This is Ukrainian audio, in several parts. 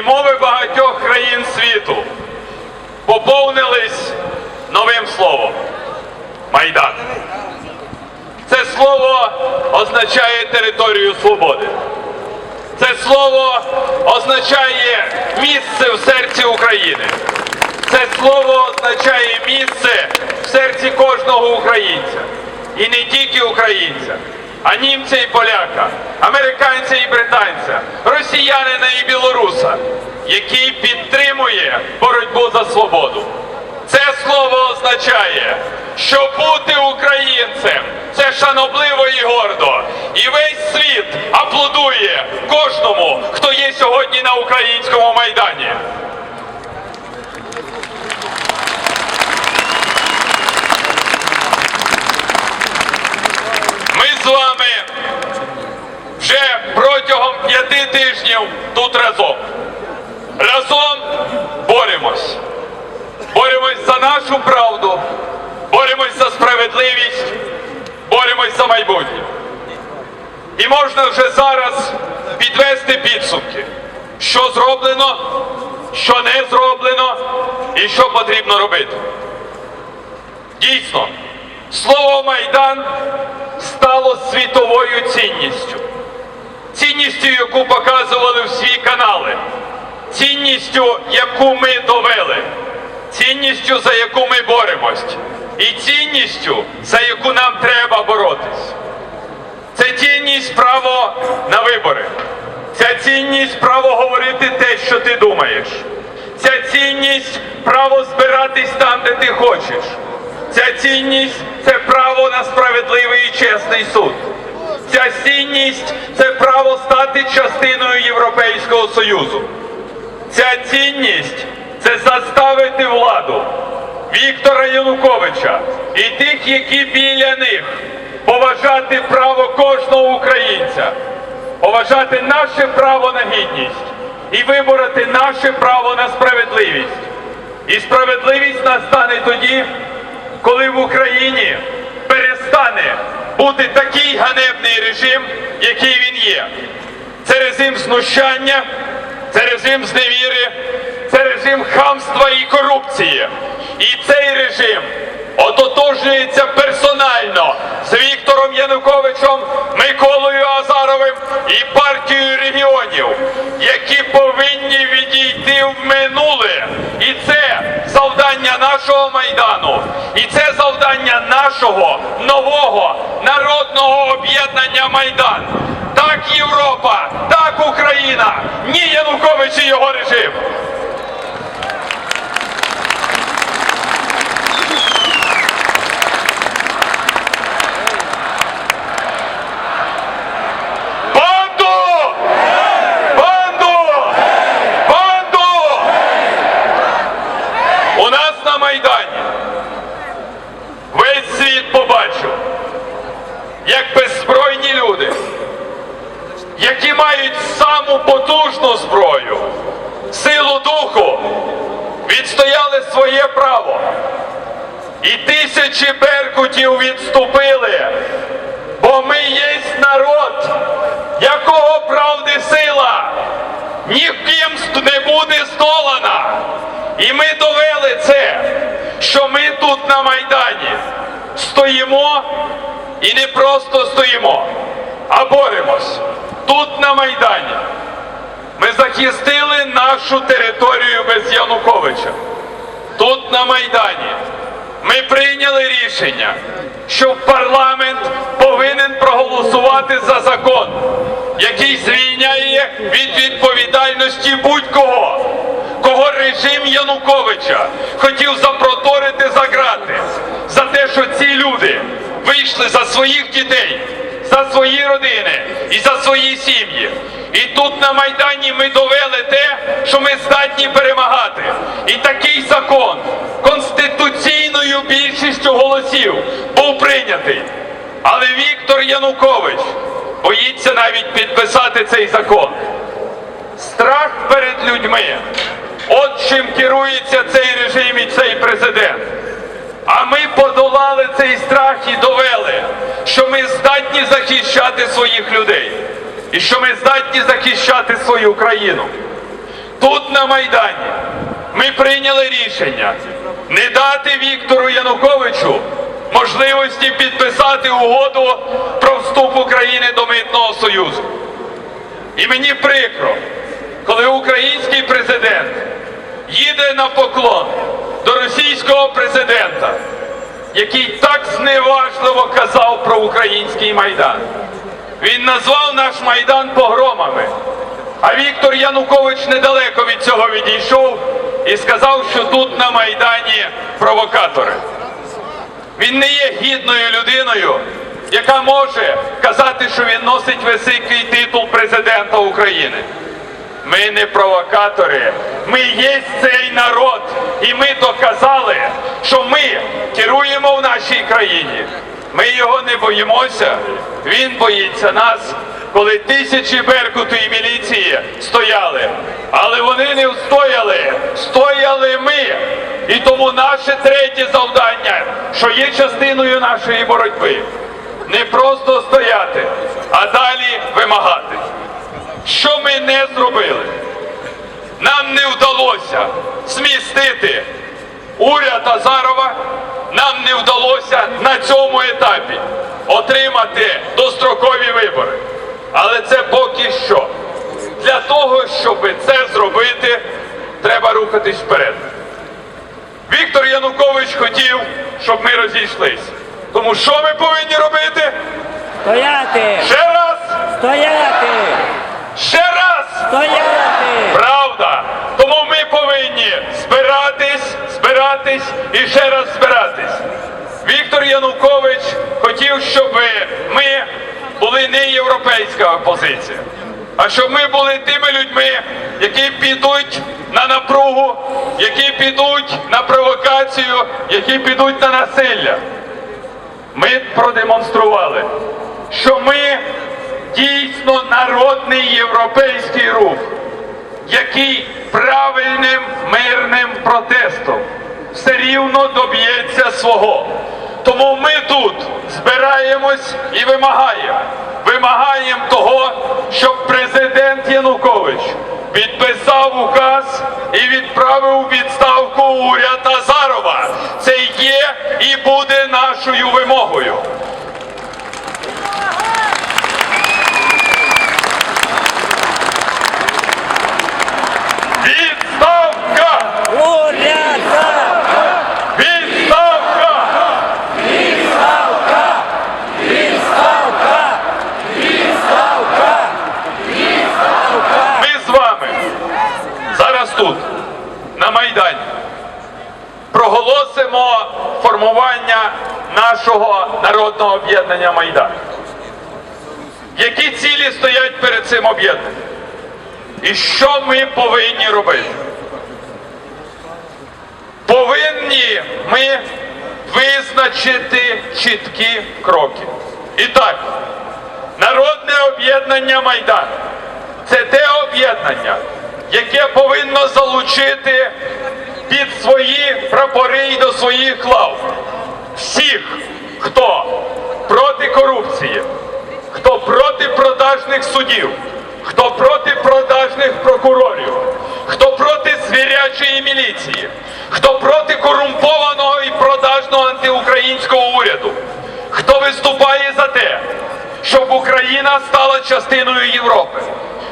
і мови багатьох країн світу поповнились новим словом Майдан. Це слово означає територію свободи. Це слово означає місце в серці України. Це слово означає місце в серці кожного українця. І не тільки українця, а німця і поляка, американця і британця, росіянина і білоруса, який підтримує боротьбу за свободу. Це слово означає, що бути українцем це шанобливо і гордо. І весь світ аплодує кожному, хто є сьогодні на українському майдані. Вами вже протягом п'яти тижнів тут разом. Разом боремось. Боремось за нашу правду, боремось за справедливість, боремось за майбутнє. І можна вже зараз підвести підсумки, що зроблено, що не зроблено і що потрібно робити. Дійсно, слово Майдан стало світовою цінністю. Цінністю, яку показували всі канали, цінністю, яку ми довели, цінністю, за яку ми боремось, і цінністю, за яку нам треба боротись. Це цінність право на вибори. Ця цінність право говорити те, що ти думаєш. Ця цінність право збиратись там, де ти хочеш. Ця цінність це право на справедливий і чесний суд. Ця цінність це право стати частиною Європейського Союзу. Ця цінність це заставити владу Віктора Януковича і тих, які біля них поважати право кожного українця, поважати наше право на гідність і вибороти наше право на справедливість. І справедливість настане тоді, коли в Україні перестане бути такий ганебний режим, який він є. Це режим знущання, це режим зневіри, це режим хамства і корупції. І цей режим ототожнюється персонально з Віктором Януковичем, Миколою Азаровим і партією регіонів, які повинні відійти в минуле. І це завдання нашого майдану, і це завдання нашого нового народного об'єднання Майдан. Так Європа, так Україна, ні Янукович і його режим. Банду! Банду! Банду! У нас на Майдані весь світ побачив, як беззбройні люди, які мають саму потужну зброю, силу духу, відстояли своє право. І тисячі беркутів відступили, бо ми є народ, якого правди сила ніким не буде здолана. І ми довели це, що ми тут на Майдані стоїмо і не просто стоїмо, а боремось тут на Майдані. Ми захистили нашу територію без Януковича. Тут на Майдані ми прийняли рішення, що парламент повинен проголосувати за закон, який звільняє від відповідальності будь-кого, кого режим Януковича хотів запроторити за грати, за те, що ці люди вийшли за своїх дітей, за свої родини і за свої сім'ї. І тут на Майдані ми довели те, що ми здатні перемагати. І такий закон конституційною більшістю голосів був прийнятий. Але Віктор Янукович боїться навіть підписати цей закон. Страх перед людьми. От чим керується цей режим і цей президент. А ми подолали цей страх і довели, що ми здатні захищати своїх людей і що ми здатні захищати свою країну. Тут на Майдані ми прийняли рішення не дати Віктору Януковичу можливості підписати угоду про вступ України до Митного Союзу. І мені прикро, коли український президент їде на поклон до російського президента, який так зневажливо казав про український майдан. Він назвав наш майдан погромами. А Віктор Янукович недалеко від цього відійшов і сказав, що тут на майдані провокатори. Він не є гідною людиною, яка може казати, що він носить високий титул президента України. Ми не провокатори, ми є цей народ, і ми доказали, що ми керуємо в нашій країні. Ми його не боїмося, він боїться нас, коли тисячі беркуту і міліції стояли. Але вони не встояли, стояли ми. І тому наше третє завдання, що є частиною нашої боротьби, не просто стояти, а далі вимагати. Що ми не зробили? Нам не вдалося змістити уряд Азарова, нам не вдалося на цьому етапі отримати дострокові вибори. Але це поки що. Для того, щоб це зробити, треба рухатись вперед. Віктор Янукович хотів, щоб ми розійшлися. Тому що ми повинні робити? Стояти! Ще раз! Стояти! Ще раз! Стояти! Правда. Тому ми повинні збиратись, збиратись і ще раз збиратись. Віктор Янукович хотів, щоб ми були не європейська опозиція, а щоб ми були тими людьми, які підуть на напругу, які підуть на провокацію, які підуть на насилля. Ми продемонстрували, що ми дійсно народний європейський рух, який правильним мирним протестом все рівно доб'ється свого. Тому ми тут збираємось і вимагаємо. Вимагаємо того, щоб президент Янукович підписав указ і відправив у відставку уряд Азарова. Це є і буде нашою вимогою. Відставка! Уряда! Відставка! Відставка! Відставка! Відставка! Ми з вами зараз тут, на Майдані, проголосимо формування нашого народного об'єднання Майдан. Які цілі стоять перед цим об'єднанням? І що ми повинні робити? Повинні ми визначити чіткі кроки. І так, народне об'єднання Майдан це те об'єднання, яке повинно залучити під свої прапори і до своїх лав всіх, хто проти корупції, хто проти продажних судів, хто проти продажних прокурорів, хто проти звірячої міліції, хто проти корумпованого і продажного антиукраїнського уряду, хто виступає за те, щоб Україна стала частиною Європи,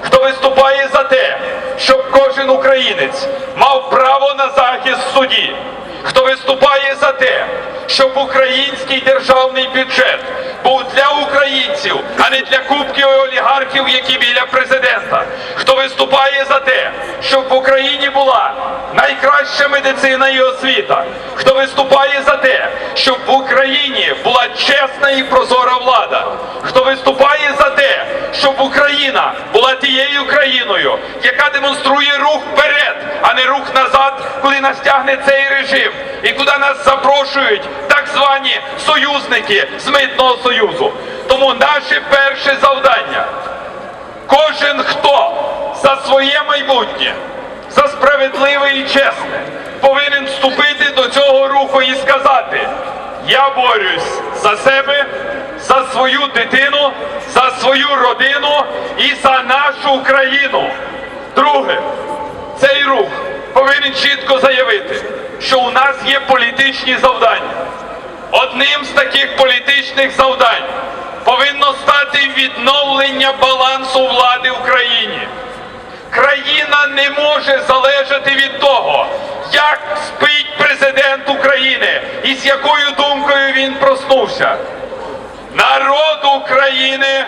хто виступає за те, щоб кожен українець мав право на захист в суді, хто виступає те, щоб український державний бюджет був для українців, а не для кубків і олігархів, які біля президента, хто виступає за те, щоб в Україні була найкраща медицина і освіта, хто виступає за те, щоб в Україні була чесна і прозора влада, хто виступає за те, щоб Україна була тією країною, яка демонструє рух вперед, не рух назад, коли нас тягне цей режим, і куди нас запрошують так звані союзники з митного союзу. Тому наше перше завдання кожен хто за своє майбутнє, за справедливе і чесне, повинен вступити до цього руху і сказати: я борюсь за себе, за свою дитину, за свою родину і за нашу країну. Друге, цей рух повинен чітко заявити, що у нас є політичні завдання. Одним з таких політичних завдань повинно стати відновлення балансу влади в країні. Країна не може залежати від того, як спить президент України і з якою думкою він проснувся. Народ України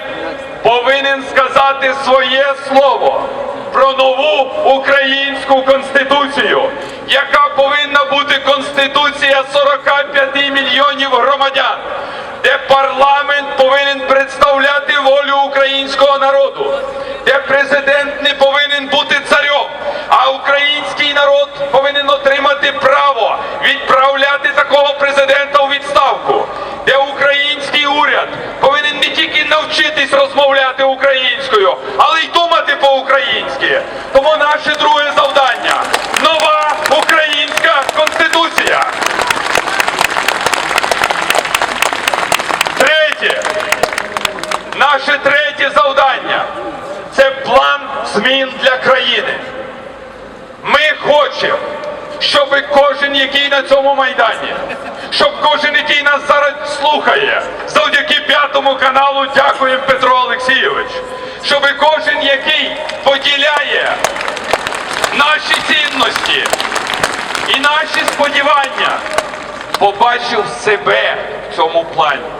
повинен сказати своє слово про нову українську конституцію, яка повинна бути конституція 45 мільйонів громадян, де парламент повинен представляти волю українського народу, де президент не повинен бути царем, а український народ повинен отримати право відправляти такого президента у відставку, де український уряд повинен не тільки навчитись розмовляти українською, але й думати по-українськи. Тому наше друге завдання нова українська конституція. Третє. Наше третє завдання. Це план змін для країни. Ми хочемо, щоб кожен, який на цьому майдані, щоб кожен, який нас зараз слухає, завдяки п'ятому каналу, дякуємо Петро Олексійович, щоб кожен, який поділяє наші цінності і наші сподівання, побачив себе в цьому плані,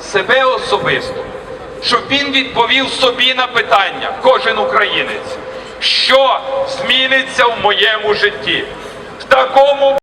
себе особисто, щоб він відповів собі на питання, кожен українець, що зміниться в моєму житті. В такому